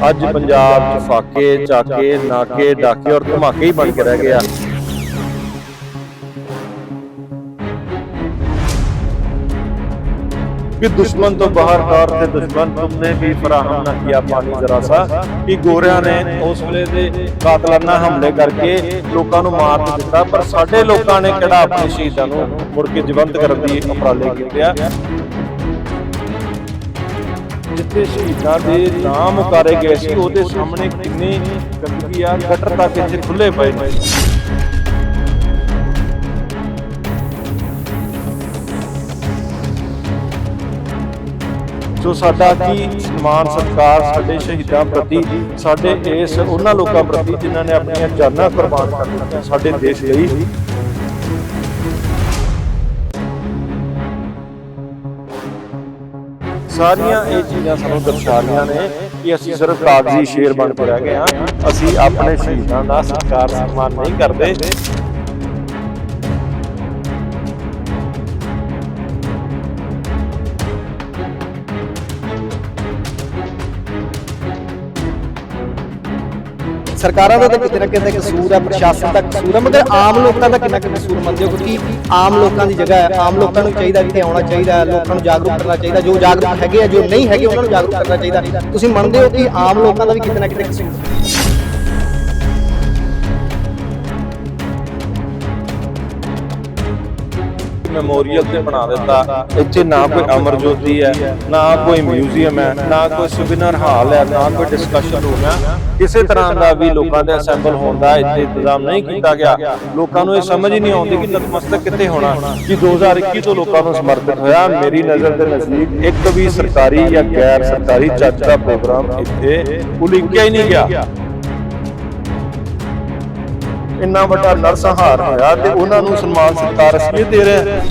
ਅੱਜ ਪੰਜਾਬ 'ਚ ਫਾਕੇ ਚਾਕੇ ਨਾਕੇ ਡਾਕੇ ਔਰ ਧਮਾਕੇ ਹੀ ਬਣ ਕੇ ਰਹਿ ਗਏ ਆ कि दुश्मन तो बाहर कार थे दुश्मन तुमने भी फराहम न किया पानी जरा सा ਕਿ ਗੋਰਿਆਂ ਨੇ ਉਸ ਵੇਲੇ ਦੇ ਕਾਤਲਾਨਾ ਹਮਲੇ ਕਰਕੇ ਲੋਕਾਂ ਨੂੰ ਮਾਰ ਤਾਂ ਦਿੱਤਾ ਪਰ ਸਾਡੇ ਲੋਕਾਂ ਨੇ ਕਿਹੜਾ ਆਪਣੇ ਸ਼ਹੀਦਾਂ ਨੂੰ ਮੁੜ ਕੇ ਜੀਵੰਤ ਕਰਨ ਦੀ ਉਪਰਾਲੇ ਕੀਤੇ ਆ ਜਿੱਥੇ ਸ਼ਹੀਦਾਂ ਦੇ ਨਾਮ ਉਤਾਰੇ ਗਏ ਸੀ, ਉਹਦੇ ਸਾਹਮਣੇ ਕਿੰਨੀ ਗੰਦਗੀ ਆ, ਗਟਰ ਤੱਕ ਇੱਥੇ ਖੁੱਲੇ ਪਏ ਨੇ। ਸੋ ਸਾਡਾ ਕੀ ਸਨਮਾਨ ਸਤਿਕਾਰ ਸਾਡੇ ਸ਼ਹੀਦਾਂ ਪ੍ਰਤੀ, ਸਾਡੇ ਇਸ ਉਹਨਾਂ ਲੋਕਾਂ ਪ੍ਰਤੀ ਜਿਨ੍ਹਾਂ ਨੇ ਆਪਣੀਆਂ ਜਾਨਾਂ ਕੁਰਬਾਨ ਕਰ ਦਿੱਤੀਆਂ, ਸਾਡੇ ਦੇਸ਼ ਲਈ ਸਾਰੀਆਂ ਇਹ ਚੀਜ਼ਾਂ ਸਾਨੂੰ ਦਰਸਾਉਂਦੀਆਂ ਨੇ ਕਿ ਅਸੀਂ ਸਿਰਫ ਕਾਗਜ਼ੀ ਸ਼ੇਰ ਬਣ ਕੇ ਰਹਿ ਗਏ ਹਾਂ। ਅਸੀਂ ਆਪਣੇ ਸ਼ਹੀਦਾਂ ਦਾ ਸਤਿਕਾਰ ਸਨਮਾਨ ਨਹੀਂ ਕਰਦੇ। ਸਰਕਾਰਾਂ ਦਾ ਤਾਂ ਕਿਤੇ ਨਾ ਕਿਤੇ ਕਸੂਰ ਹੈ, ਪ੍ਰਸ਼ਾਸਨ ਦਾ ਕਸੂਰ ਹੈ, ਮਗਰ ਆਮ ਲੋਕਾਂ ਦਾ ਕਿੰਨਾ ਕੁ ਕਸੂਰ ਮੰਨਦੇ ਹੋ? ਕਿਉਂਕਿ ਆਮ ਲੋਕਾਂ ਦੀ ਜਗ੍ਹਾ ਹੈ, ਆਮ ਲੋਕਾਂ ਨੂੰ ਚਾਹੀਦਾ ਇੱਥੇ ਆਉਣਾ ਚਾਹੀਦਾ ਹੈ, ਲੋਕਾਂ ਨੂੰ ਜਾਗਰੂਕ ਕਰਨਾ ਚਾਹੀਦਾ ਜੋ ਜਾਗਰੂਕ ਹੈਗੇ ਆ, ਜੋ ਨਹੀਂ ਹੈਗੇ ਉਹਨਾਂ ਨੂੰ ਜਾਗਰੂਕ ਕਰਨਾ ਚਾਹੀਦਾ ਤੁਸੀਂ ਮੰਨਦੇ ਹੋ ਕਿ ਆਮ ਲੋਕਾਂ ਦਾ ਵੀ ਕਿਤੇ ਨਾ ਕਿਤੇ ਕਸੂਰ ਮੈਮੋਰੀਅਲ ਤੇ ਬਣਾ ਦਿੱਤਾ। ਇੱਥੇ ਨਾ ਕੋਈ ਅਮਰ ਜੋਤੀ ਹੈ, ਨਾ ਕੋਈ ਮਿਊਜ਼ੀਅਮ ਹੈ, ਨਾ ਕੋਈ ਸੁਵਿਨਰ ਹਾਲ ਹੈ, ਨਾ ਕੋਈ ਡਿਸਕਸ਼ਨ ਰੂਮ ਹੈ। ਕਿਸੇ ਤਰ੍ਹਾਂ ਦਾ ਵੀ ਲੋਕਾਂ ਦੇ ਅਸੈਂਬਲ ਹੋਣ ਦਾ ਇੱਥੇ ਇੰਤਜ਼ਾਮ ਨਹੀਂ ਕੀਤਾ ਗਿਆ। ਲੋਕਾਂ ਨੂੰ ਇਹ ਸਮਝ ਹੀ ਨਹੀਂ ਆਉਂਦੀ ਕਿ ਨਤਮਸਤਕ ਕਿੱਥੇ ਹੋਣਾ, ਕਿ 2021 ਤੋਂ ਲੋਕਾਂ ਨੂੰ ਸਮਰਪਿਤ ਹੋਇਆ। ਮੇਰੀ ਨਜ਼ਰ ਦੇ ਨਜ਼ਦੀਕ ਇੱਕ ਵੀ ਸਰਕਾਰੀ ਜਾਂ ਗੈਰ ਸਰਕਾਰੀ ਚੱਜ ਦਾ ਪ੍ਰੋਗਰਾਮ ਇੱਥੇ ਉਲੀਕਿਆ ਹੀ ਨਹੀਂ ਗਿਆ। ਇੰਨਾ ਵੱਡਾ ਨਰਸੰਹਾਰ ਹੋਇਆ ਤੇ ਉਹਨਾਂ ਨੂੰ ਸਨਮਾਨ ਸਤਿਕਾਰ ਅਸੀਂ ਦੇ ਰਹੇ ਹਾਂ।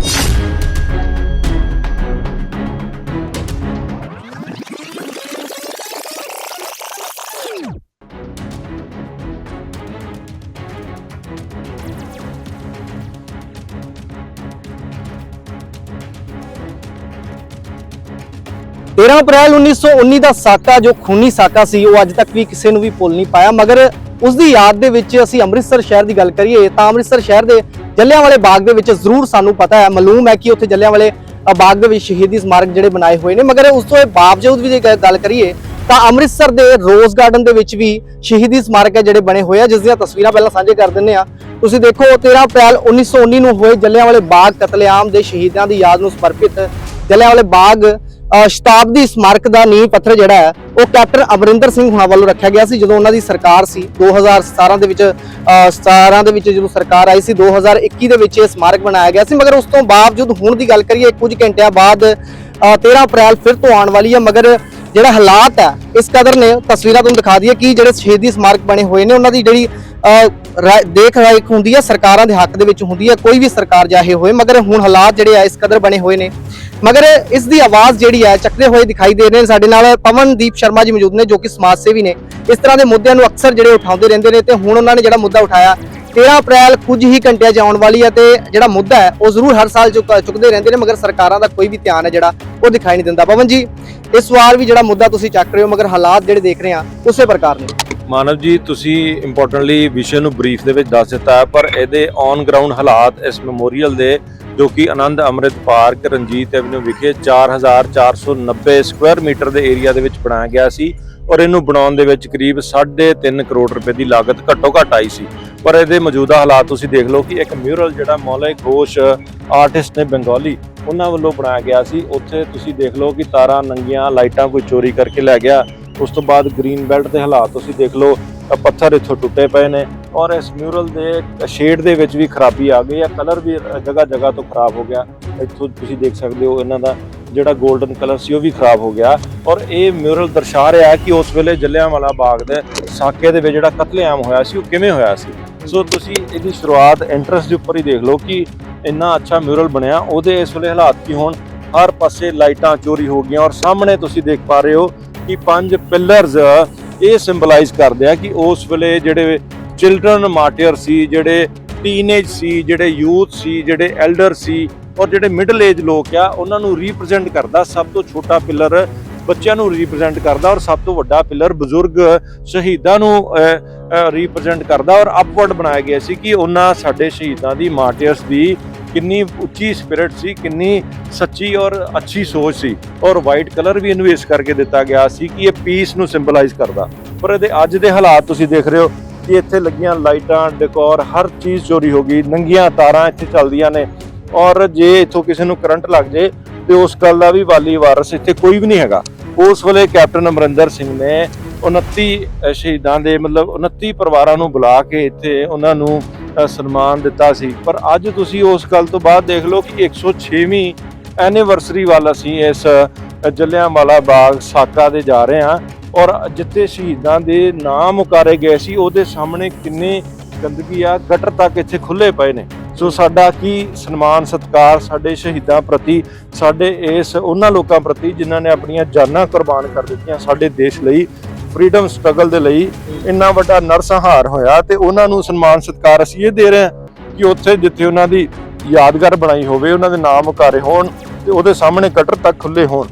ਤੇਰ੍ਹਾਂ ਅਪ੍ਰੈਲ 1919 ਦਾ ਸਾਕਾ, ਜੋ ਖੂਨੀ ਸਾਕਾ ਸੀ, ਉਹ ਅੱਜ ਤੱਕ ਵੀ ਕਿਸੇ ਨੂੰ ਵੀ ਭੁੱਲ ਨਹੀਂ ਪਾਇਆ, ਮਗਰ ਉਸ ਦੀ ਯਾਦ ਦੇ ਵਿੱਚ ਅਸੀਂ ਅੰਮ੍ਰਿਤਸਰ ਸ਼ਹਿਰ ਦੀ ਗੱਲ ਕਰੀਏ ਤਾਂ ਅੰਮ੍ਰਿਤਸਰ ਸ਼ਹਿਰ ਦੇ ਜੱਲਿਆਂਵਾਲੇ ਬਾਗ ਦੇ ਵਿੱਚ ਜ਼ਰੂਰ ਸਾਨੂੰ ਪਤਾ ਹੈ, ਮਾਲੂਮ ਹੈ ਕਿ ਉੱਥੇ ਜੱਲਿਆਂਵਾਲੇ ਬਾਗ ਦੇ ਵਿੱਚ ਸ਼ਹੀਦੀ ਸਮਾਰਕ ਜਿਹੜੇ ਬਣਾਏ ਹੋਏ ਨੇ। ਮਗਰ ਉਸ ਤੋਂ ਬਾਵਜੂਦ ਵੀ ਜੇ ਗੱਲ ਕਰੀਏ ਤਾਂ ਅੰਮ੍ਰਿਤਸਰ ਦੇ ਰੋਜ਼ ਗਾਰਡਨ ਦੇ ਵਿੱਚ ਵੀ ਸ਼ਹੀਦੀ ਸਮਾਰਕ ਹੈ ਜਿਹੜੇ ਬਣੇ ਹੋਏ ਆ, ਜਿਸ ਦੀਆਂ ਤਸਵੀਰਾਂ ਪਹਿਲਾਂ ਸਾਂਝੇ ਕਰ ਦਿੰਨੇ ਆ ਤੁਸੀਂ ਦੇਖੋ 13 ਅਪ੍ਰੈਲ 1919 ਨੂੰ ਹੋਏ ਜੱਲਿਆਂਵਾਲੇ ਬਾਗ ਕਤਲੇਆਮ ਦੇ ਸ਼ਹੀਦਾਂ ਦੀ ਯਾਦ ਨੂੰ ਸਮਰਪਿਤ ਜੱਲਿਆਂਵਾਲੇ ਬਾਗ ਸ਼ਤਾਬਦੀ ਸਮਾਰਕ ਦਾ ਨੀਂਹ ਪੱਥਰ ਜਿਹੜਾ ਹੈ ਉਹ ਕੈਪਟਨ ਅਮਰਿੰਦਰ ਸਿੰਘ ਹੁਣਾਂ ਵੱਲੋਂ ਰੱਖਿਆ ਗਿਆ ਸੀ ਜਦੋਂ ਉਹਨਾਂ ਦੀ ਸਰਕਾਰ ਸੀ। 2017 ਦੇ ਵਿੱਚ ਅ, 17 ਦੇ ਵਿੱਚ ਜਦੋਂ ਸਰਕਾਰ ਆਈ ਸੀ 2021 ਦੇ ਵਿੱਚ ਇਹ ਸਮਾਰਕ ਬਣਾਇਆ ਗਿਆ ਸੀ। ਮਗਰ ਉਸ ਤੋਂ ਬਾਵਜੂਦ ਹੁਣ ਦੀ ਗੱਲ ਕਰੀਏ ਕੁਝ ਘੰਟਿਆਂ ਬਾਅਦ ਅ, 13 ਅਪ੍ਰੈਲ ਫਿਰ ਤੋਂ ਆਉਣ ਵਾਲੀ ਹੈ। ਮਗਰ ਜਿਹੜਾ ਹਾਲਾਤ ਹੈ ਇਸ ਕਦਰ ਨੇ ਤਸਵੀਰਾਂ ਤੁਹਾਨੂੰ ਦਿਖਾ ਦਈਏ ਕਿ ਜਿਹੜੇ ਸ਼ਹੀਦੀ ਸਮਾਰਕ ਬਣੇ ਹੋਏ ਨੇ ਉਹਨਾਂ ਦੀ ਜਿਹੜੀ ਅ, ਦੇਖ ਰੇਖ ਹੁੰਦੀ ਹੈ ਸਰਕਾਰਾਂ ਦੇ ਹੱਕ ਦੇ ਵਿੱਚ ਹੁੰਦੀ ਹੈ ਕੋਈ ਵੀ ਸਰਕਾਰ ਚਾਹੇ ਹੋਏ। ਮਗਰ ਹੁਣ ਹਾਲਾਤ ਜਿਹੜੇ ਆ ਇਸ ਕਦਰ ਬਣੇ ਹੋਏ ਨੇ। ਮਗਰ ਇਸ ਦੀ ਆਵਾਜ਼ ਜਿਹੜੀ ਹੈ, ਚੱਕਦੇ ਹੋਏ ਦਿਖਾਈ ਦੇ ਰਹੇ ਨੇ। ਸਾਡੇ ਨਾਲ ਪਵਨਦੀਪ ਸ਼ਰਮਾ ਜੀ ਮੌਜੂਦ ਨੇ, ਜੋ ਕਿ ਸਮਾਜ ਸੇਵੀ ਨੇ। ਇਸ ਤਰ੍ਹਾਂ ਦੇ ਮੁੱਦਿਆਂ ਨੂੰ ਅਕਸਰ ਜਿਹੜੇ ਉਠਾਉਂਦੇ ਰਹਿੰਦੇ ਨੇ ਤੇ ਹੁਣ ਉਹਨਾਂ ਨੇ ਜਿਹੜਾ ਮੁੱਦਾ ਉਠਾਇਆ 13 ਅਪ੍ਰੈਲ ਕੁਝ ਹੀ ਘੰਟਿਆਂ 'ਚ ਆਉਣ ਵਾਲੀ ਹੈ ਤੇ ਜਿਹੜਾ ਮੁੱਦਾ ਹੈ, ਉਹ ਜ਼ਰੂਰ ਹਰ ਸਾਲ ਚੁੱਕਦੇ ਰਹਿੰਦੇ ਨੇ, ਮਗਰ ਸਰਕਾਰਾਂ ਦਾ ਕੋਈ ਵੀ ਧਿਆਨ ਹੈ ਜਿਹੜਾ, ਉਹ ਦਿਖਾਈ ਨਹੀਂ ਦਿੰਦਾ। ਪਵਨ ਜੀ, ਇਸ ਵਾਰ ਵੀ ਜਿਹੜਾ ਮੁੱਦਾ ਤੁਸੀਂ ਚੱਕ ਰਹੇ ਹੋ, ਮਗਰ ਹਾਲਾਤ ਜਿਹੜੇ ਦੇਖ ਰਹੇ ਆ ਉਸੇ ਪ੍ਰਕਾਰ ਨੇ। ਮਾਨਵ ਜੀ, ਤੁਸੀਂ ਇੰਪੋਰਟੈਂਟਲੀ ਵਿਸ਼ੇ ਨੂੰ ਬਰੀਫ ਦੇ ਵਿੱਚ ਦੱਸ ਦਿੱਤਾ ਪਰ ਇਹਦੇ ਔਨ ਗਰਾਊਂਡ ਹਾਲਾਤ ਇਸ ਮੈਮੋਰੀਅਲ ਦੇ ਜੋ ਕਿ ਆਨੰਦ ਅੰਮ੍ਰਿਤ ਪਾਰਕ ਰਣਜੀਤ ਐਵਨਿਊ ਵਿਖੇ 4490 ਸਕੁਆਇਰ ਮੀਟਰ ਦੇ ਏਰੀਆ ਦੇ ਵਿੱਚ ਬਣਾਇਆ ਗਿਆ ਸੀ ਔਰ ਇਹਨੂੰ ਬਣਾਉਣ ਦੇ ਵਿੱਚ ਕਰੀਬ 3.5 ਕਰੋੜ ਰੁਪਏ ਦੀ ਲਾਗਤ ਘੱਟੋ ਘੱਟ ਆਈ ਸੀ। ਪਰ ਇਹਦੇ ਮੌਜੂਦਾ ਹਾਲਾਤ ਤੁਸੀਂ ਦੇਖ ਲਓ ਕਿ ਇੱਕ ਮਿਊਰਲ ਜਿਹੜਾ ਮੌਲੇ ਘੋਸ਼ ਆਰਟਿਸਟ ਨੇ ਬੰਗਾਲੀ, ਉਹਨਾਂ ਵੱਲੋਂ ਬਣਾਇਆ ਗਿਆ ਸੀ। ਉੱਥੇ ਤੁਸੀਂ ਦੇਖ ਲਓ ਕਿ ਤਾਰਾਂ, ਨੰਗੀਆਂ, ਲਾਈਟਾਂ ਕੋਈ ਚੋਰੀ ਕਰਕੇ ਲੈ ਗਿਆ। ਉਸ ਤੋਂ ਬਾਅਦ ਗ੍ਰੀਨ ਬੈਲਟ ਦੇ ਹਾਲਾਤ ਤੁਸੀਂ ਦੇਖ ਲਓ। ਪੱਥਰ ਇੱਥੋਂ ਟੁੱਟੇ ਪਏ ਨੇ ਔਰ ਇਸ ਮਿਊਰਲ ਦੇ ਸ਼ੇਡ ਦੇ ਵਿੱਚ ਵੀ ਖਰਾਬੀ ਆ ਗਈ ਹੈ ਕਲਰ ਵੀ ਜਗ੍ਹਾ ਜਗ੍ਹਾ ਤੋਂ ਖਰਾਬ ਹੋ ਗਿਆ। ਇੱਥੋਂ ਤੁਸੀਂ ਦੇਖ ਸਕਦੇ ਹੋ ਇਹਨਾਂ ਦਾ ਜਿਹੜਾ 골ਡਨ ਕਲਰ ਸੀ ਉਹ ਵੀ ਖਰਾਬ ਹੋ ਗਿਆ। ਔਰ ਇਹ ਮਿਊਰਲ ਦਰਸਾ ਰਿਹਾ ਕਿ ਉਸ ਵੇਲੇ ਜਲਿਆਂਵਾਲਾ ਬਾਗ ਦੇ ਸਾਕੇ ਦੇ ਵਿੱਚ ਜਿਹੜਾ ਕਤਲੇਆਮ ਹੋਇਆ ਸੀ, ਉਹ ਕਿਵੇਂ ਹੋਇਆ ਸੀ? ਸੋ ਤੁਸੀਂ ਇਹਦੀ ਸ਼ੁਰੂਆਤ ਇੰਟਰਸਟ ਦੇ ਉੱਪਰ ਹੀ ਦੇਖ ਲਓ ਕਿ ਇੰਨਾ ਅੱਛਾ ਮਿਊਰਲ ਬਣਿਆ। ਉਹਦੇ ਇਸ ਵੇਲੇ ਹਾਲਾਤ ਕੀ ਹੋਣ? ਹਰ ਪਾਸੇ ਲਾਈਟਾਂ ਚੋਰੀ ਹੋ ਗਈਆਂ ਔਰ ਸਾਹਮਣੇ ਤੁਸੀਂ ਦੇਖ ਪਾ ਰਹੇ ਹੋ ਕਿ ਪੰਜ ਪਿਲਰਸ ਇਹ ਸਿੰਬਲਾਈਜ਼ ਕਰਦੇ ਆ ਕਿ ਉਸ ਵੇਲੇ ਜਿਹੜੇ ਚਿਲਡਰਨ ਮਾਰਟੀਅਰ ਸੀ, ਜਿਹੜੇ ਟੀਨੇਜ ਸੀ, ਜਿਹੜੇ ਯੂਥ ਸੀ, ਜਿਹੜੇ ਐਲਡਰ ਸੀ ਔਰ ਜਿਹੜੇ ਮਿਡਲ ਏਜ ਲੋਕ ਆ, ਉਹਨਾਂ ਨੂੰ ਰਿਪਰੈਜ਼ੈਂਟ ਕਰਦਾ, ਸਭ ਤੋਂ ਛੋਟਾ ਪਿਲਰ ਬੱਚਿਆਂ ਨੂੰ ਰਿਪਰੈਜ਼ੈਂਟ ਕਰਦਾ ਔਰ ਸਭ ਤੋਂ ਵੱਡਾ ਪਿਲਰ ਬਜ਼ੁਰਗ ਸ਼ਹੀਦਾਂ ਨੂੰ ਰਿਪਰੈਜ਼ੈਂਟ ਕਰਦਾ ਔਰ ਅਪਵਰਡ ਬਣਾਇਆ ਗਿਆ ਸੀ ਕਿ ਉਹਨਾਂ ਸਾਡੇ ਸ਼ਹੀਦਾਂ ਦੀ ਮਾਰਟੀਅਰਸ ਦੀ ਕਿੰਨੀ ਉੱਚੀ ਸਪਿਰਿਟ ਸੀ, ਕਿੰਨੀ ਸੱਚੀ ਔਰ ਅੱਛੀ ਸੋਚ ਸੀ ਔਰ ਵਾਈਟ ਕਲਰ ਵੀ ਇਹਨੂੰ ਇਸ ਕਰਕੇ ਦਿੱਤਾ ਗਿਆ ਸੀ ਕਿ ਇਹ ਪੀਸ ਨੂੰ ਸਿੰਬਲਾਈਜ਼ ਕਰਦਾ। ਪਰ ਇਹਦੇ ਅੱਜ ਦੇ ਹਾਲਾਤ ਤੁਸੀਂ ਦੇਖ ਰਹੇ ਹੋ ਕਿ ਇੱਥੇ ਲੱਗੀਆਂ ਲਾਈਟਾਂ ਡੈਕੋਰ ਹਰ ਚੀਜ਼ ਚੋਰੀ ਹੋ ਗਈ, ਨੰਗੀਆਂ ਤਾਰਾਂ ਇੱਥੇ ਚੱਲਦੀਆਂ ਨੇ ਔਰ ਜੇ ਇੱਥੋਂ ਕਿਸੇ ਨੂੰ ਕਰੰਟ ਲੱਗ ਜੇ ਤੇ ਉਸ ਗੱਲ ਦਾ ਵੀ ਵਾਲੀ ਵਾਰਸ ਇੱਥੇ ਕੋਈ ਵੀ ਨਹੀਂ ਹੈਗਾ। ਉਸ ਵੇਲੇ ਕੈਪਟਨ ਅਮਰਿੰਦਰ ਸਿੰਘ ਨੇ 29 ਸ਼ਹੀਦਾਂ ਦੇ ਮਤਲਬ 29 ਪਰਿਵਾਰਾਂ ਨੂੰ ਬੁਲਾ ਕੇ ਇੱਥੇ ਉਹਨਾਂ ਨੂੰ ਸਨਮਾਨ ਦਿੱਤਾ ਸੀ। ਪਰ ਅੱਜ ਤੁਸੀਂ ਉਸ ਗੱਲ ਤੋਂ ਬਾਅਦ ਦੇਖ ਲਓ ਕਿ 106ਵੀਂ ਐਨੀਵਰਸਰੀ ਵੱਲ ਅਸੀਂ ਇਸ ਅ, ਜਲਿਆਂਵਾਲਾ ਬਾਗ ਸਾਕਾ ਦੇ ਜਾ ਰਹੇ ਹਾਂ ਔਰ ਜਿੱਥੇ ਸ਼ਹੀਦਾਂ ਦੇ ਨਾਮ ਉਕਾਰੇ ਗਏ ਸੀ ਉਹਦੇ ਸਾਹਮਣੇ ਕਿੰਨੇ ਗੰਦਗੀ ਆ ਗਟਰ ਤੱਕ ਇੱਥੇ ਖੁੱਲੇ ਪਏ ਨੇ। ਸੋ ਸਾਡਾ ਕੀ ਸਨਮਾਨ ਸਤਕਾਰ ਸਾਡੇ ਸ਼ਹੀਦਾਂ ਪ੍ਰਤੀ ਸਾਡੇ ਇਸ ਉਹਨਾਂ ਲੋਕਾਂ ਪ੍ਰਤੀ ਜਿਨ੍ਹਾਂ ਨੇ ਆਪਣੀਆਂ ਜਾਨਾਂ ਕੁਰਬਾਨ ਕਰ ਦਿੱਤੀਆਂ ਸਾਡੇ ਦੇਸ਼ ਲਈ ਫਰੀडम ਸਟਰਗਲ ਦੇ ਲਈ ਇੰਨਾ ਵੱਡਾ ਨਰਸੰਹਾਰ ਹੋਇਆ ਤੇ ਉਹਨਾਂ ਨੂੰ ਸਨਮਾਨ ਸਤਕਾਰ ਅਸੀਂ ਇਹ ਦੇ ਰਹੇ ਹਾਂ ਕਿ ਉੱਥੇ ਜਿੱਥੇ ਉਹਨਾਂ ਦੀ ਯਾਦਗਾਰ ਬਣਾਈ ਹੋਵੇ, ਉਹਨਾਂ ਦੇ ਨਾਮ ਉਕਾਰੇ ਹੋਣ ਤੇ ਉਹਦੇ ਸਾਹਮਣੇ ਕਟਰ ਤੱਕ ਖੁੱਲੇ ਹੋਣ।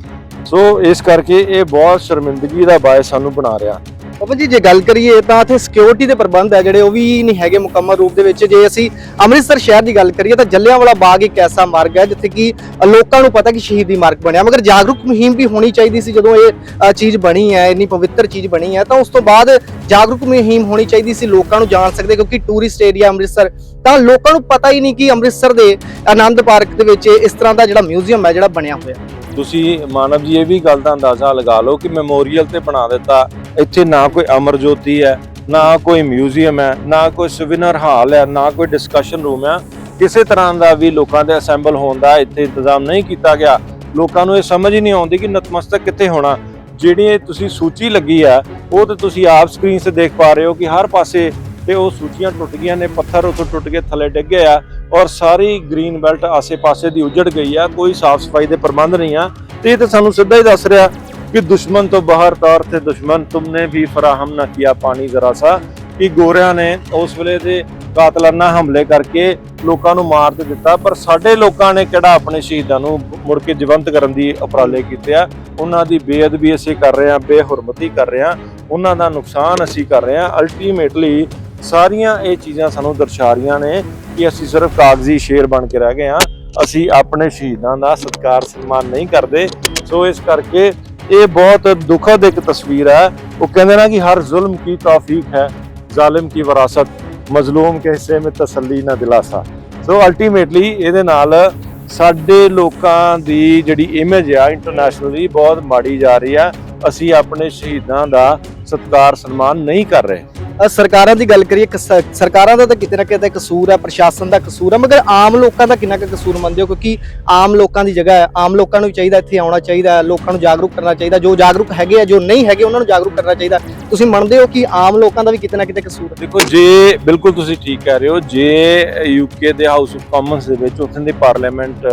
ਸੋ ਇਸ ਕਰਕੇ ਇਹ ਬਹੁਤ ਸ਼ਰਮਿੰਦਗੀ ਦਾ ਬਾਇਸ ਸਾਨੂੰ ਬਣਾ ਰਿਹਾ। ਬਾਬਾ ਜੀ, ਜੇ ਗੱਲ ਕਰੀਏ ਤਾਂ ਇੱਥੇ ਸਿਕਿਉਰਿਟੀ ਦੇ ਪ੍ਰਬੰਧ ਹੈ ਜਿਹੜੇ, ਉਹ ਵੀ ਨਹੀਂ ਹੈਗੇ ਮੁਕੰਮਲ ਰੂਪ ਦੇ ਵਿੱਚ। ਜੇ ਅਸੀਂ ਅੰਮ੍ਰਿਤਸਰ ਸ਼ਹਿਰ ਦੀ ਗੱਲ ਕਰੀਏ ਤਾਂ ਜੱਲਿਆਂਵਾਲਾ ਬਾਗ ਇੱਕ ਐਸਾ ਮਾਰਗ ਹੈ ਜਿੱਥੇ ਕਿ ਲੋਕਾਂ ਨੂੰ ਪਤਾ ਕਿ ਸ਼ਹੀਦੀ ਮਾਰਗ ਬਣਿਆ। ਮਗਰ ਜਾਗਰੂਕ ਮੁਹਿੰਮ ਵੀ ਹੋਣੀ ਚਾਹੀਦੀ ਸੀ ਜਦੋਂ ਇਹ ਚੀਜ਼ ਬਣੀ ਹੈ ਇੰਨੀ ਪਵਿੱਤਰ ਚੀਜ਼ ਬਣੀ ਹੈ ਤਾਂ ਉਸ ਤੋਂ ਬਾਅਦ ਜਾਗਰੂਕ ਮੁਹਿੰਮ ਹੋਣੀ ਚਾਹੀਦੀ ਸੀ, ਲੋਕਾਂ ਨੂੰ ਜਾਣ ਸਕਦੇ, ਕਿਉਂਕਿ ਟੂਰਿਸਟ ਏਰੀਆ ਅੰਮ੍ਰਿਤਸਰ, ਤਾਂ ਲੋਕਾਂ ਨੂੰ ਪਤਾ ਹੀ ਨਹੀਂ ਕਿ ਅੰਮ੍ਰਿਤਸਰ ਦੇ ਆਨੰਦ ਪਾਰਕ ਦੇ ਵਿੱਚ ਇਸ ਤਰ੍ਹਾਂ ਦਾ ਜਿਹੜਾ ਮਿਊਜ਼ੀਅਮ ਹੈ ਜਿਹੜਾ ਬਣਿਆ ਹੋਇਆ। ਤੁਸੀਂ ਮਾਨਵ ਜੀ ਇਹ ਵੀ ਗੱਲ ਦਾ ਅੰਦਾਜ਼ਾ ਲਗਾ ਲਓ ਕਿ ਮੈਮੋਰੀਅਲ ਤੇ ਬਣਾ ਦਿੱਤਾ। ਇੱਥੇ ਨਾ ਕੋਈ ਅਮਰ ਜੋਤੀ ਹੈ, ਨਾ ਕੋਈ ਮਿਊਜ਼ੀਅਮ ਹੈ, ਨਾ ਕੋਈ ਸਵਿਨਰ ਹਾਲ ਹੈ, ਨਾ ਕੋਈ ਡਿਸਕਸ਼ਨ ਰੂਮ ਹੈ। ਕਿਸੇ ਤਰ੍ਹਾਂ ਦਾ ਵੀ ਲੋਕਾਂ ਦੇ ਅਸੈਂਬਲ ਹੋਣ ਦਾ ਇੱਥੇ ਇੰਤਜ਼ਾਮ ਨਹੀਂ ਕੀਤਾ ਗਿਆ। ਲੋਕਾਂ ਨੂੰ ਇਹ ਸਮਝ ਹੀ ਨਹੀਂ ਆਉਂਦੀ ਕਿ ਨਤਮਸਤਕ ਕਿੱਥੇ ਹੋਣਾ। ਜਿਹੜੀ ਇਹ ਤੁਸੀਂ ਸੂਚੀ ਲੱਗੀ ਆ ਉਹ ਤੇ ਤੁਸੀਂ ਆਪ ਸਕਰੀਨ 'ਤੇ ਦੇਖ ਪਾ ਰਹੇ ਹੋ ਕਿ ਹਰ ਪਾਸੇ ਤੇ ਉਹ ਸੂਚੀਆਂ ਟੁੱਟ ਗਈਆਂ ਨੇ, ਪੱਥਰ ਉੱਥੋਂ ਟੁੱਟ ਕੇ ਥੱਲੇ ਡਿੱਗੇ ਆ। ਔਰ ਸਾਰੀ ਗ੍ਰੀਨ ਬੈਲਟ ਆਸੇ-ਪਾਸੇ ਦੀ ਉਜੜ ਗਈ ਆ, ਕੋਈ ਸਾਫ਼ ਸਫ਼ਾਈ ਦੇ ਪ੍ਰਬੰਧ ਨਹੀਂ ਆ। ਤੇ ਇਹ ਤਾਂ ਸਾਨੂੰ ਸਿੱਧਾ ਹੀ ਦੱਸ ਰਿਹਾ ਕਿ ਦੁਸ਼ਮਣ ਤੋਂ ਬਾਹਰ ਤੌਰ ਤੇ ਦੁਸ਼ਮਣ, ਤੁਮਨੇ ਵੀ ਫਰਾਹਮ ਨਾ ਕੀਆ ਪਾਣੀ ਜ਼ਰਾ ਸਾ ਕਿ ਗੋਰਿਆਂ ਨੇ ਉਸ ਵੇਲੇ ਦੇ ਕਾਤਲਾਨਾ ਹਮਲੇ ਕਰਕੇ ਲੋਕਾਂ ਨੂੰ ਮਾਰ ਤੇ ਦਿੱਤਾ, ਪਰ ਸਾਡੇ ਲੋਕਾਂ ਨੇ ਕਿਹੜਾ ਆਪਣੇ ਸ਼ਹੀਦਾਂ ਨੂੰ ਮੁੜ ਕੇ ਜੀਵੰਤ ਕਰਨ ਦੀ ਉਪਰਾਲੇ ਕੀਤੇ ਆ? ਉਹਨਾਂ ਦੀ ਬੇਅਦਬੀ ਅਸੀਂ ਕਰ ਰਹੇ ਹਾਂ ਬੇਹੁਰਮਤੀ ਕਰ ਰਹੇ ਹਾਂ ਉਹਨਾਂ ਦਾ ਨੁਕਸਾਨ ਅਸੀਂ ਕਰ ਰਹੇ ਹਾਂ ਅਲਟੀਮੇਟਲੀ ਸਾਰੀਆਂ ਇਹ ਚੀਜ਼ਾਂ ਸਾਨੂੰ ਦਰਸਾ ਰਹੀਆਂ ਨੇ ਕਿ ਅਸੀਂ ਸਿਰਫ ਕਾਗਜ਼ੀ ਸ਼ੇਰ ਬਣ ਕੇ ਰਹਿ ਗਏ ਹਾਂ। ਅਸੀਂ ਆਪਣੇ ਸ਼ਹੀਦਾਂ ਦਾ ਸਤਿਕਾਰ ਸਨਮਾਨ ਨਹੀਂ ਕਰਦੇ। ਸੋ ਇਸ ਕਰਕੇ ਇਹ ਬਹੁਤ ਦੁਖਦ ਇੱਕ ਤਸਵੀਰ ਹੈ। ਉਹ ਕਹਿੰਦੇ ਨਾ ਕਿ ਹਰ ਜ਼ੁਲਮ ਕੀ ਤੌਫੀਕ ਹੈ, ਜ਼ਾਲਿਮ ਕੀ ਵਿਰਾਸਤ, ਮਜ਼ਲੂਮ ਕੇ ਹਿੱਸੇ ਵਿੱਚ ਤਸੱਲੀ ਨਾ ਦਿਲਾਸਾ। ਸੋ ਅਲਟੀਮੇਟਲੀ ਇਹਦੇ ਨਾਲ ਸਾਡੇ ਲੋਕਾਂ ਦੀ ਜਿਹੜੀ ਇਮੇਜ ਆ ਇੰਟਰਨੈਸ਼ਨਲੀ ਬਹੁਤ ਮਾੜੀ ਜਾ ਰਹੀ ਆ। ਅਸੀਂ ਆਪਣੇ ਸ਼ਹੀਦਾਂ ਦਾ ਸਤਿਕਾਰ ਸਨਮਾਨ ਨਹੀਂ ਕਰ ਰਹੇ। ਸਰਕਾਰਾਂ ਦੀ ਗੱਲ ਕਰੀਏ ਸਰਕਾਰਾਂ ਦਾ ਤਾਂ ਕਿਤੇ ਨਾ ਕਿਤੇ ਕਸੂਰ ਹੈ, ਪ੍ਰਸ਼ਾਸਨ ਦਾ ਕਸੂਰ ਹੈ, ਮਗਰ ਆਮ ਲੋਕਾਂ ਦਾ ਕਿੰਨਾ ਕੁ ਕਸੂਰ ਮੰਨਦੇ ਹੋ? ਕਿਉਂਕਿ ਆਮ ਲੋਕਾਂ ਦੀ ਜਗ੍ਹਾ ਹੈ, ਆਮ ਲੋਕਾਂ ਨੂੰ ਚਾਹੀਦਾ ਇੱਥੇ ਆਉਣਾ ਚਾਹੀਦਾ ਲੋਕਾਂ ਨੂੰ ਜਾਗਰੂਕ ਕਰਨਾ ਚਾਹੀਦਾ, ਜੋ ਜਾਗਰੂਕ ਹੈਗੇ ਆ, ਜੋ ਨਹੀਂ ਹੈਗੇ, ਉਹਨਾਂ ਨੂੰ ਜਾਗਰੂਕ ਕਰਨਾ ਚਾਹੀਦਾ। ਤੁਸੀਂ ਮੰਨਦੇ ਹੋ ਕਿ ਆਮ ਲੋਕਾਂ ਦਾ ਵੀ ਕਿਤੇ ਨਾ ਕਿਤੇ ਕਸੂਰ ਹੈ? ਦੇਖੋ, ਜੇ ਬਿਲਕੁਲ ਤੁਸੀਂ ਠੀਕ ਕਹਿ ਰਹੇ ਹੋ, ਜੇ ਯੂਕੇ ਦੇ ਹਾਊਸ ਆਫ ਕਾਮਨਸ ਦੇ ਵਿੱਚ, ਉੱਥੇ ਦੇ ਪਾਰਲੀਮੈਂਟ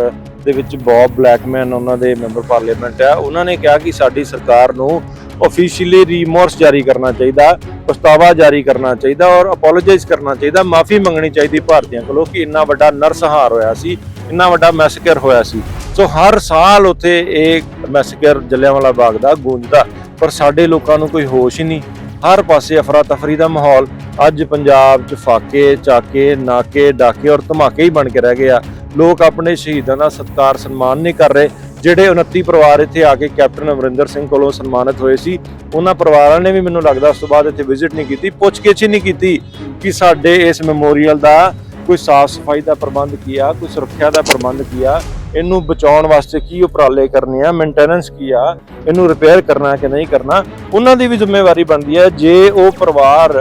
ਦੇ ਵਿੱਚ ਬੌਬ ਬਲੈਕਮੈਨ ਉਹਨਾਂ ਦੇ ਮੈਂਬਰ ਪਾਰਲੀਮੈਂਟ ਆ, ਉਹਨਾਂ ਨੇ ਕਿਹਾ ਕਿ ਸਾਡੀ ਸਰਕਾਰ ਨੂੰ ਆਫੀਸ਼ੀਅਲੀ ਰੀਮੋਰਸ ਜਾਰੀ ਕਰਨਾ ਚਾਹੀਦਾ, ਪਛਤਾਵਾ ਜਾਰੀ ਕਰਨਾ ਚਾਹੀਦਾ ਔਰ ਅਪੋਲੋਜਾਈਜ਼ ਕਰਨਾ ਚਾਹੀਦਾ, ਮਾਫੀ ਮੰਗਣੀ ਚਾਹੀਦੀ ਭਾਰਤੀਆਂ ਕੋਲੋਂ ਕਿ ਇੰਨਾ ਵੱਡਾ ਨਰਸਹਾਰ ਹੋਇਆ ਸੀ, ਇੰਨਾ ਵੱਡਾ ਮੈਸਕਰ ਹੋਇਆ ਸੀ। ਸੋ ਹਰ ਸਾਲ ਉੱਥੇ ਇਹ ਮੈਸਕਰ ਜਲਿਆਂਵਾਲਾ ਬਾਗ ਦਾ ਗੂੰਜਦਾ, ਪਰ ਸਾਡੇ ਲੋਕਾਂ ਨੂੰ ਕੋਈ ਹੋਸ਼ ਹੀ ਨਹੀਂ। ਹਰ ਪਾਸੇ ਅਫਰਾ ਤਫਰੀ ਦਾ ਮਾਹੌਲ, ਅੱਜ ਪੰਜਾਬ 'ਚ ਫਾਕੇ, ਚਾਕੇ, ਨਾਕੇ, ਡਾਕੇ ਔਰ ਧਮਾਕੇ ਹੀ ਬਣ ਕੇ ਰਹਿ ਗਏ ਆ। ਲੋਕ ਆਪਣੇ ਸ਼ਹੀਦਾਂ ਦਾ ਸਤਿਕਾਰ ਸਨਮਾਨ ਨਹੀਂ ਕਰ ਰਹੇ। ਜਿਹੜੇ 29 ਪਰਿਵਾਰ ਇੱਥੇ ਆ ਕੇ ਕੈਪਟਨ ਅਮਰਿੰਦਰ ਸਿੰਘ ਕੋਲੋਂ ਸਨਮਾਨਿਤ ਹੋਏ ਸੀ, ਉਹਨਾਂ ਪਰਿਵਾਰਾਂ ਨੇ ਵੀ ਮੈਨੂੰ ਲੱਗਦਾ ਉਸ ਤੋਂ ਬਾਅਦ ਇੱਥੇ ਵਿਜ਼ਿਟ ਨਹੀਂ ਕੀਤੀ, ਪੁੱਛਗਿੱਛ ਹੀ ਨਹੀਂ ਕੀਤੀ ਕਿ ਸਾਡੇ ਇਸ ਮੈਮੋਰੀਅਲ ਦਾ ਕੋਈ ਸਾਫ਼ ਸਫ਼ਾਈ ਦਾ ਪ੍ਰਬੰਧ ਕੀਆ ਕੋਈ ਸੁਰੱਖਿਆ ਦਾ ਪ੍ਰਬੰਧ ਕੀਆ ਇਹਨੂੰ ਬਚਾਉਣ ਵਾਸਤੇ ਕੀ ਉਪਰਾਲੇ ਕਰਨੇ ਆ ਮੇਨਟੇਨੈਂਸ ਕੀ ਆ, ਇਹਨੂੰ ਰਿਪੇਅਰ ਕਰਨਾ ਕਿ ਨਹੀਂ ਕਰਨਾ, ਉਹਨਾਂ ਦੀ ਵੀ ਜ਼ਿੰਮੇਵਾਰੀ ਬਣਦੀ ਹੈ। ਜੇ ਉਹ ਪਰਿਵਾਰ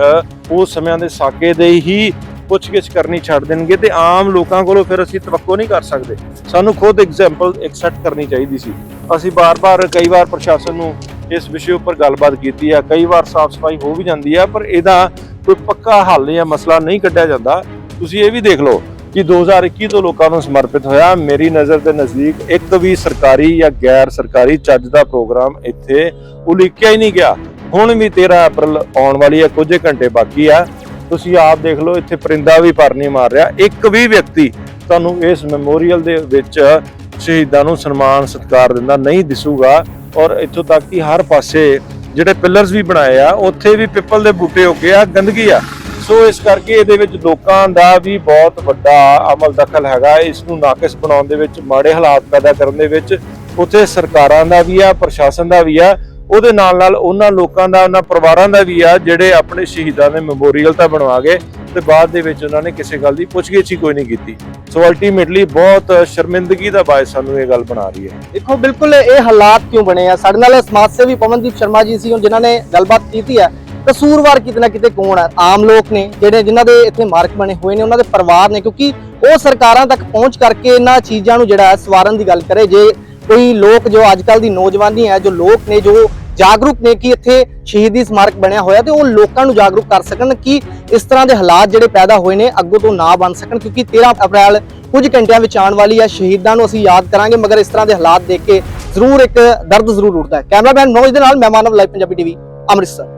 ਉਸ ਸਮਿਆਂ ਦੇ ਸਾਕੇ ਦੇ ਹੀ ਪੁੱਛਗਿੱਛ ਕਰਨੀ ਛੱਡ ਦੇਣਗੇ ਤੇ ਆਮ ਲੋਕਾਂ ਕੋਲੋਂ ਫਿਰ ਅਸੀਂ ਤਵੱਕੋ ਨਹੀਂ ਕਰ ਸਕਦੇ। ਸਾਨੂੰ ਖੁਦ ਐਗਜ਼ਾਮਪਲ ਐਕਸੈਪਟ ਕਰਨੀ ਚਾਹੀਦੀ ਸੀ। ਅਸੀਂ ਬਾਰ-ਬਾਰ, ਕਈ ਵਾਰ ਪ੍ਰਸ਼ਾਸਨ ਨੂੰ ਇਸ ਵਿਸ਼ੇ ਉੱਪਰ ਗੱਲਬਾਤ ਕੀਤੀ ਆ, ਕਈ ਵਾਰ ਸਾਫ਼ ਸਫ਼ਾਈ ਹੋ ਵੀ ਜਾਂਦੀ ਆ, ਪਰ ਇਹਦਾ ਕੋਈ ਪੱਕਾ ਹੱਲ ਜਾਂ ਮਸਲਾ ਨਹੀਂ ਕੱਢਿਆ ਜਾਂਦਾ। ਤੁਸੀਂ ਇਹ ਵੀ ਦੇਖ ਲਓ ਕਿ 2021 ਤੋਂ ਲੋਕਾਂ ਨੂੰ ਸਮਰਪਿਤ ਹੋਇਆ, ਮੇਰੀ ਨਜ਼ਰ ਦੇ ਨਜ਼ਦੀਕ ਇੱਕ ਵੀ ਸਰਕਾਰੀ ਜਾਂ ਗੈਰ ਸਰਕਾਰੀ ਚੱਜ ਦਾ ਪ੍ਰੋਗਰਾਮ ਇੱਥੇ ਉਲੀਕਿਆ ਹੀ ਨਹੀਂ ਗਿਆ। ਹੁਣ ਵੀ 13 ਅਪ੍ਰੈਲ ਆਉਣ ਵਾਲੀ ਹੈ ਕੁਝ ਘੰਟੇ ਬਾਕੀ ਆ। ਤੁਸੀਂ ਆਪ ਦੇਖ ਲਓ, ਇੱਥੇ ਪਰਿੰਦਾ ਵੀ ਪਰ ਨਹੀਂ ਮਾਰ ਰਿਹਾ। ਇੱਕ ਵੀ ਵਿਅਕਤੀ ਤੁਹਾਨੂੰ ਇਸ ਮੈਮੋਰੀਅਲ ਦੇ ਵਿੱਚ ਸ਼ਹੀਦਾਂ ਨੂੰ ਸਨਮਾਨ, ਸਤਿਕਾਰ ਦਿੰਦਾ ਨਹੀਂ ਦਿਸੂਗਾ। ਔਰ ਇੱਥੋਂ ਤੱਕ ਕਿ ਹਰ ਪਾਸੇ ਜਿਹੜੇ ਪਿਲਰਸ ਵੀ ਬਣਾਏ ਆ, ਉੱਥੇ ਵੀ ਪਿੱਪਲ ਦੇ ਬੂਟੇ ਉੱਗੇ ਆ, ਗੰਦਗੀ ਆ। ਸੋ ਇਸ ਕਰਕੇ ਇਹਦੇ ਵਿੱਚ ਲੋਕਾਂ ਦਾ ਵੀ ਬਹੁਤ ਵੱਡਾ ਅਮਲ ਦਖਲ ਹੈਗਾ। ਇਸ ਨੂੰ ਨਾਕਿਸ ਬਣਾਉਣ ਦੇ ਵਿੱਚ ਮਾੜੇ ਹਾਲਾਤ ਪੈਦਾ ਕਰਨ ਦੇ ਵਿੱਚ ਉੱਥੇ ਸਰਕਾਰਾਂ ਦਾ ਵੀ ਆ, ਪ੍ਰਸ਼ਾਸਨ ਦਾ ਵੀ ਆ। ਉਹਦੇ ਨਾਲ ਨਾਲ ਉਹਨਾਂ ਲੋਕਾਂ ਦਾ, ਉਹਨਾਂ ਪਰਿਵਾਰਾਂ ਦਾ ਵੀ ਆ, ਜਿਹੜੇ ਆਪਣੇ ਸ਼ਹੀਦਾਂ ਦੇ ਮੈਮੋਰੀਅਲ ਤਾਂ ਬਣਵਾ ਗਏ ਤੇ ਬਾਅਦ ਦੇ ਵਿੱਚ ਉਹਨਾਂ ਨੇ ਕਿਸੇ ਗੱਲ ਦੀ ਪੁੱਛਗਿੱਛ ਹੀ ਕੋਈ ਨਹੀਂ ਕੀਤੀ। ਸੋ ਅਲਟੀਮੇਟਲੀ ਬਹੁਤ ਸ਼ਰਮਿੰਦਗੀ ਦਾ ਬਾਇਸ ਸਾਨੂੰ ਇਹ ਗੱਲ ਬਣਾ ਰਹੀ ਹੈ। ਦੇਖੋ, ਬਿਲਕੁਲ ਇਹ ਹਾਲਾਤ ਕਿਉਂ ਬਣੇ ਆ? ਸਾਡੇ ਨਾਲ ਸਮਾਜ ਸੇਵੀ ਪਵਨਦੀਪ ਸ਼ਰਮਾ ਜੀ ਸੀ ਜਿਨ੍ਹਾਂ ਨੇ ਗੱਲਬਾਤ ਕੀਤੀ ਹੈ ਕਸੂਰਵਾਰ ਕਿਤੇ ਨਾ ਕਿਤੇ ਕੌਣ ਹੈ ਆਮ ਲੋਕ ਨੇ, ਜਿਹੜੇ ਜਿਨ੍ਹਾਂ ਦੇ ਇੱਥੇ ਮਾਰਕ ਬਣੇ ਹੋਏ ਨੇ, ਉਹਨਾਂ ਦੇ ਪਰਿਵਾਰ ਨੇ, ਕਿਉਂਕਿ ਉਹ ਸਰਕਾਰਾਂ ਤੱਕ ਪਹੁੰਚ ਕਰਕੇ ਇਹਨਾਂ ਚੀਜ਼ਾਂ ਨੂੰ ਜਿਹੜਾ ਸਵਾਰਨ ਦੀ ਗੱਲ ਕਰੇ, ਜੇ ਕੋਈ ਲੋਕ ਜੋ ਅੱਜ ਕੱਲ ਦੀ ਨੌਜਵਾਨੀ ਹੈ, ਜੋ ਲੋਕ ਨੇ, ਜੋ ਜਾਗਰੂਕ ਨੇ ਕਿ ਇੱਥੇ ਸ਼ਹੀਦੀ ਸਮਾਰਕ ਬਣਿਆ ਹੋਇਆ ਤੇ ਉਹ ਲੋਕਾਂ ਨੂੰ ਜਾਗਰੂਕ ਕਰ ਸਕਣ ਕਿ ਇਸ ਤਰ੍ਹਾਂ ਦੇ ਹਾਲਾਤ ਜਿਹੜੇ ਪੈਦਾ ਹੋਏ ਨੇ, ਅੱਗੋਂ ਤੋਂ ਨਾ ਬਣ ਸਕਣ ਕਿਉਂਕਿ 13 ਅਪ੍ਰੈਲ ਕੁਝ ਘੰਟਿਆਂ ਵਿੱਚ ਆਉਣ ਵਾਲੀ ਹੈ, ਸ਼ਹੀਦਾਂ ਨੂੰ ਅਸੀਂ ਯਾਦ ਕਰਾਂਗੇ, ਮਗਰ ਇਸ ਤਰ੍ਹਾਂ ਦੇ ਹਾਲਾਤ ਦੇਖ ਕੇ ਜ਼ਰੂਰ ਇੱਕ ਦਰਦ ਜ਼ਰੂਰ ਉੱਠਦਾ ਹੈ। ਕੈਮਰਾਮੈਨ ਮਨੋਜ ਦੇ ਨਾਲ ਮੈਂ ਮਾਨਵ, ਲਾਈਵ ਪੰਜਾਬੀ ਟੀਵੀ, ਅੰਮ੍ਰਿਤਸਰ।